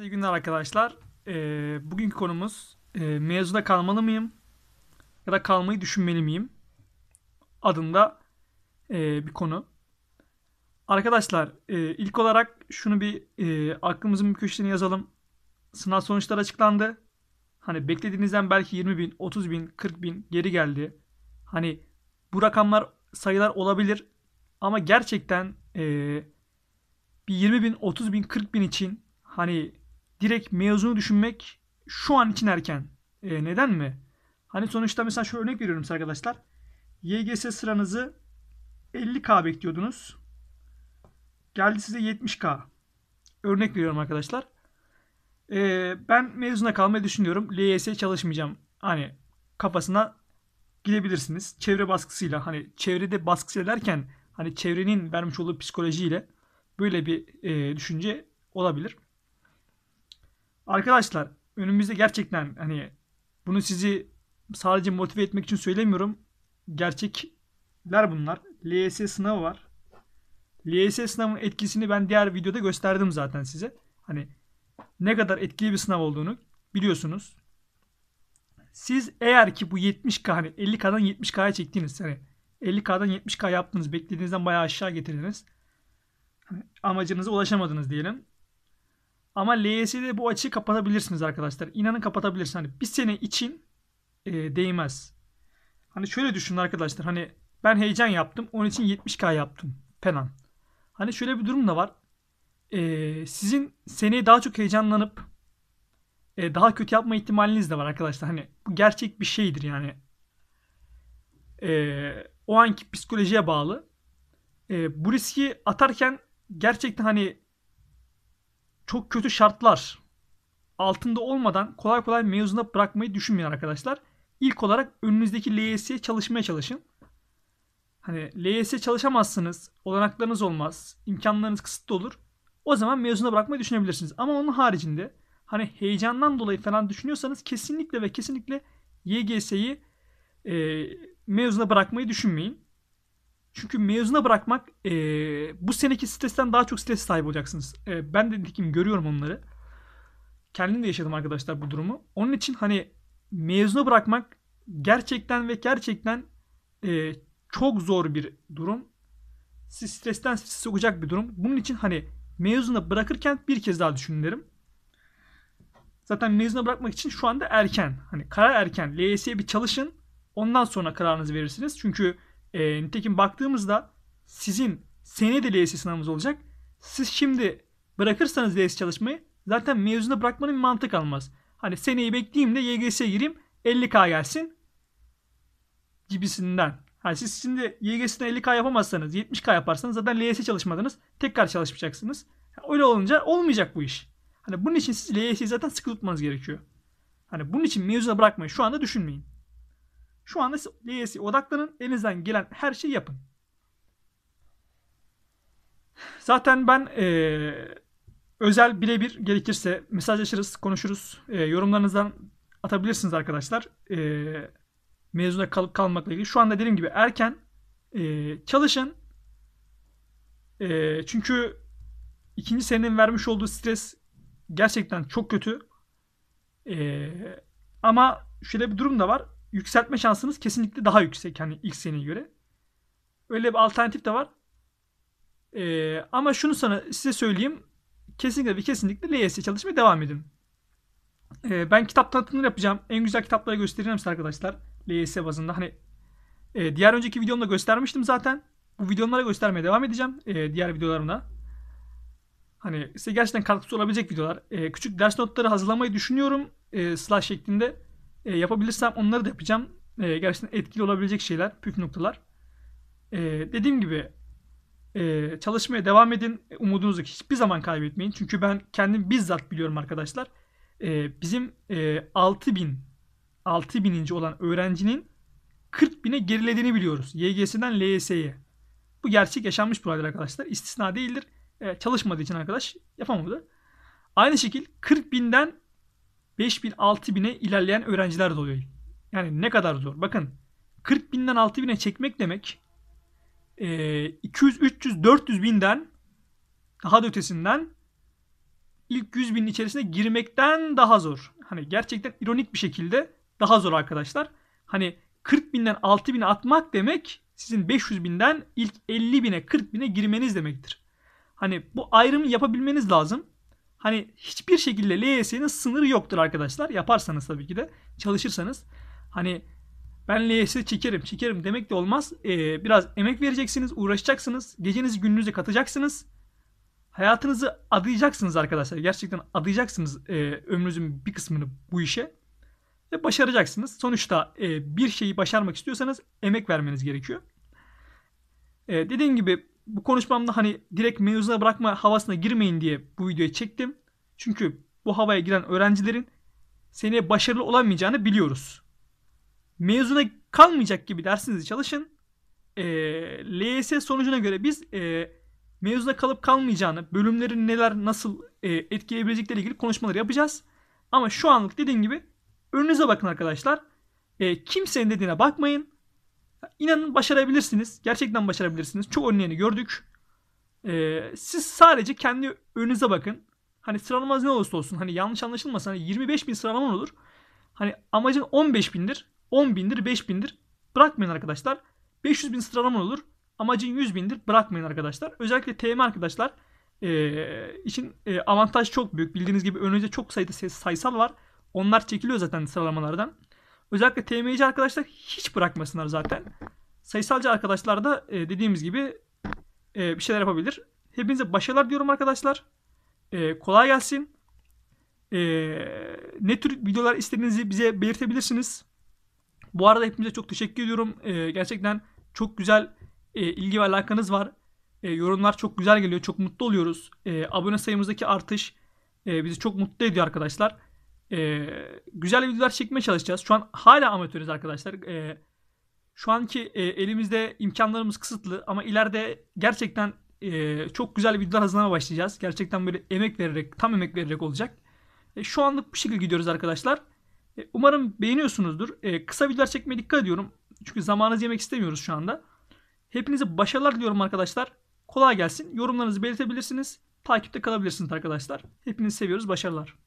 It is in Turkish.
İyi günler arkadaşlar. Ee, bugünkü konumuz e, mezuna kalmalı mıyım ya da kalmayı düşünmeli miyim adında e, bir konu. Arkadaşlar e, ilk olarak şunu bir e, aklımızın bir köşesine yazalım. Sınav sonuçları açıklandı. Hani beklediğinizden belki 20 bin, 30 bin, 40 bin geri geldi. Hani bu rakamlar sayılar olabilir ama gerçekten e, bir 20 bin, 30 bin, 40 bin için hani direkt mezunu düşünmek şu an için erken. E, neden mi? Hani sonuçta mesela şu örnek veriyorum size arkadaşlar. YGS sıranızı 50K bekliyordunuz. Geldi size 70K. Örnek veriyorum arkadaşlar. E, ben mezuna kalmayı düşünüyorum. LYS çalışmayacağım. Hani kafasına gidebilirsiniz. Çevre baskısıyla hani çevrede baskısı derken hani çevrenin vermiş olduğu psikolojiyle böyle bir e, düşünce olabilir. Arkadaşlar önümüzde gerçekten hani bunu sizi sadece motive etmek için söylemiyorum. Gerçekler bunlar. LYS sınavı var. LYS sınavının etkisini ben diğer videoda gösterdim zaten size. Hani ne kadar etkili bir sınav olduğunu biliyorsunuz. Siz eğer ki bu 70K hani 50K'dan 70K'ya çektiğiniz hani 50K'dan 70K yaptınız beklediğinizden bayağı aşağı getirdiniz. Hani amacınıza ulaşamadınız diyelim. Ama LYS'de bu açığı kapatabilirsiniz arkadaşlar. İnanın kapatabilirsiniz. Hani bir sene için e, değmez. Hani şöyle düşünün arkadaşlar. Hani ben heyecan yaptım. Onun için 70K yaptım. Penan. Hani şöyle bir durum da var. E, sizin seneye daha çok heyecanlanıp e, daha kötü yapma ihtimaliniz de var arkadaşlar. Hani bu gerçek bir şeydir yani. E, o anki psikolojiye bağlı. E, bu riski atarken gerçekten hani çok kötü şartlar altında olmadan kolay kolay mezuna bırakmayı düşünmeyin arkadaşlar. İlk olarak önünüzdeki LYS'ye çalışmaya çalışın. Hani LYS çalışamazsınız, olanaklarınız olmaz, imkanlarınız kısıtlı olur. O zaman mezuna bırakmayı düşünebilirsiniz. Ama onun haricinde hani heyecandan dolayı falan düşünüyorsanız kesinlikle ve kesinlikle YGS'yi e, mezuna bırakmayı düşünmeyin. Çünkü mezuna bırakmak e, bu seneki stresten daha çok stres sahibi olacaksınız. E, ben de dikim görüyorum onları. Kendim de yaşadım arkadaşlar bu durumu. Onun için hani mezuna bırakmak gerçekten ve gerçekten e, çok zor bir durum. Siz stresten sizi sokacak bir durum. Bunun için hani mezuna bırakırken bir kez daha düşünün derim. Zaten mezuna bırakmak için şu anda erken. Hani karar erken. LYS'ye bir çalışın. Ondan sonra kararınızı verirsiniz. Çünkü e, nitekim baktığımızda sizin seneye de LYS sınavınız olacak. Siz şimdi bırakırsanız LYS çalışmayı zaten mezuna bırakmanın bir mantık kalmaz. Hani seneyi bekleyeyim de YGS'ye gireyim 50K gelsin gibisinden. Hani siz şimdi YGS'den 50K yapamazsanız 70K yaparsanız zaten LYS çalışmadınız. Tekrar çalışmayacaksınız. Öyle olunca olmayacak bu iş. Hani bunun için siz LYS'yi zaten sıkı tutmanız gerekiyor. Hani bunun için mezuna bırakmayın. Şu anda düşünmeyin. Şu anda LYS'ye odaklanın. Elinizden gelen her şeyi yapın. Zaten ben ee, özel birebir gerekirse mesajlaşırız, konuşuruz. E, yorumlarınızdan atabilirsiniz arkadaşlar. E, mezuna kalıp kalmakla ilgili. Şu anda dediğim gibi erken e, çalışın. E, çünkü ikinci senenin vermiş olduğu stres gerçekten çok kötü. E, ama şöyle bir durum da var yükseltme şansınız kesinlikle daha yüksek hani ilk seneye göre. Öyle bir alternatif de var. Ee, ama şunu sana size söyleyeyim. Kesinlikle ve kesinlikle LYS çalışmaya devam edin. Ee, ben kitap tanıtımını yapacağım. En güzel kitapları göstereceğim size arkadaşlar. LYS bazında. Hani e, diğer önceki videomda göstermiştim zaten. Bu videolara göstermeye devam edeceğim. E, diğer videolarımda. Hani size gerçekten katkısı olabilecek videolar. E, küçük ders notları hazırlamayı düşünüyorum. E, slash şeklinde. E, yapabilirsem onları da yapacağım. E, gerçekten etkili olabilecek şeyler, püf noktalar. E, dediğim gibi e, çalışmaya devam edin. Umudunuzu hiçbir zaman kaybetmeyin. Çünkü ben kendim bizzat biliyorum arkadaşlar. E, bizim e, 6000 6000. olan öğrencinin 40 bine gerilediğini biliyoruz. YGS'den LYS'ye. Bu gerçek yaşanmış bir olaydır arkadaşlar. İstisna değildir. E, çalışmadığı için arkadaş yapamadı. Aynı şekil 40 binden 5000 6000'e ilerleyen öğrenciler de oluyor. Yani ne kadar zor. Bakın 40 binden 6000'e çekmek demek e, 200, 300, 400 binden daha da ötesinden ilk 100 binin içerisine girmekten daha zor. Hani gerçekten ironik bir şekilde daha zor arkadaşlar. Hani 40 binden 6 bine atmak demek sizin 500 binden ilk 50 bine 40 bine girmeniz demektir. Hani bu ayrımı yapabilmeniz lazım. Hani hiçbir şekilde LYS'nin sınırı yoktur arkadaşlar. Yaparsanız tabii ki de çalışırsanız. Hani ben LYS çekerim çekerim demek de olmaz. Ee, biraz emek vereceksiniz, uğraşacaksınız. Gecenizi gününüze katacaksınız. Hayatınızı adayacaksınız arkadaşlar. Gerçekten adayacaksınız e, ömrünüzün bir kısmını bu işe. Ve başaracaksınız. Sonuçta e, bir şeyi başarmak istiyorsanız emek vermeniz gerekiyor. E, dediğim gibi bu konuşmamda hani direkt mezuna bırakma havasına girmeyin diye bu videoyu çektim. Çünkü bu havaya giren öğrencilerin seneye başarılı olamayacağını biliyoruz. Mezuna kalmayacak gibi dersinizi çalışın. E, LYS sonucuna göre biz e, mezuna kalıp kalmayacağını, bölümlerin neler nasıl e, etkileyebilecekleri ilgili konuşmalar yapacağız. Ama şu anlık dediğim gibi önünüze bakın arkadaşlar. E, kimsenin dediğine bakmayın. İnanın başarabilirsiniz. Gerçekten başarabilirsiniz. Çok örneğini gördük. Ee, siz sadece kendi önünüze bakın. Hani sıralamanız ne olursa olsun. Hani yanlış anlaşılmasın. Hani 25 bin sıralaman olur. Hani amacın 15 bindir. 10 bindir. 5 bindir. Bırakmayın arkadaşlar. 500 bin sıralaman olur. Amacın 100 bindir. Bırakmayın arkadaşlar. Özellikle TM arkadaşlar e, için e, avantaj çok büyük. Bildiğiniz gibi önünüzde çok sayıda sayısal var. Onlar çekiliyor zaten sıralamalardan. Özellikle TM'ci arkadaşlar hiç bırakmasınlar zaten. Sayısalcı arkadaşlar da e, dediğimiz gibi e, bir şeyler yapabilir. Hepinize başarılar diyorum arkadaşlar. E, kolay gelsin. E, ne tür videolar istediğinizi bize belirtebilirsiniz. Bu arada hepinize çok teşekkür ediyorum. E, gerçekten çok güzel e, ilgi ve alakanız var. E, yorumlar çok güzel geliyor. Çok mutlu oluyoruz. E, abone sayımızdaki artış e, bizi çok mutlu ediyor arkadaşlar. E, güzel videolar çekmeye çalışacağız. Şu an hala amatörüz arkadaşlar. E, şu anki e, elimizde imkanlarımız kısıtlı ama ileride gerçekten e, çok güzel videolar hazırlamaya başlayacağız. Gerçekten böyle emek vererek, tam emek vererek olacak. E, şu anlık bu şekilde gidiyoruz arkadaşlar. E, umarım beğeniyorsunuzdur. E, kısa videolar çekmeye dikkat ediyorum. Çünkü zamanınızı yemek istemiyoruz şu anda. Hepinize başarılar diliyorum arkadaşlar. Kolay gelsin. Yorumlarınızı belirtebilirsiniz. Takipte kalabilirsiniz arkadaşlar. Hepinizi seviyoruz. Başarılar.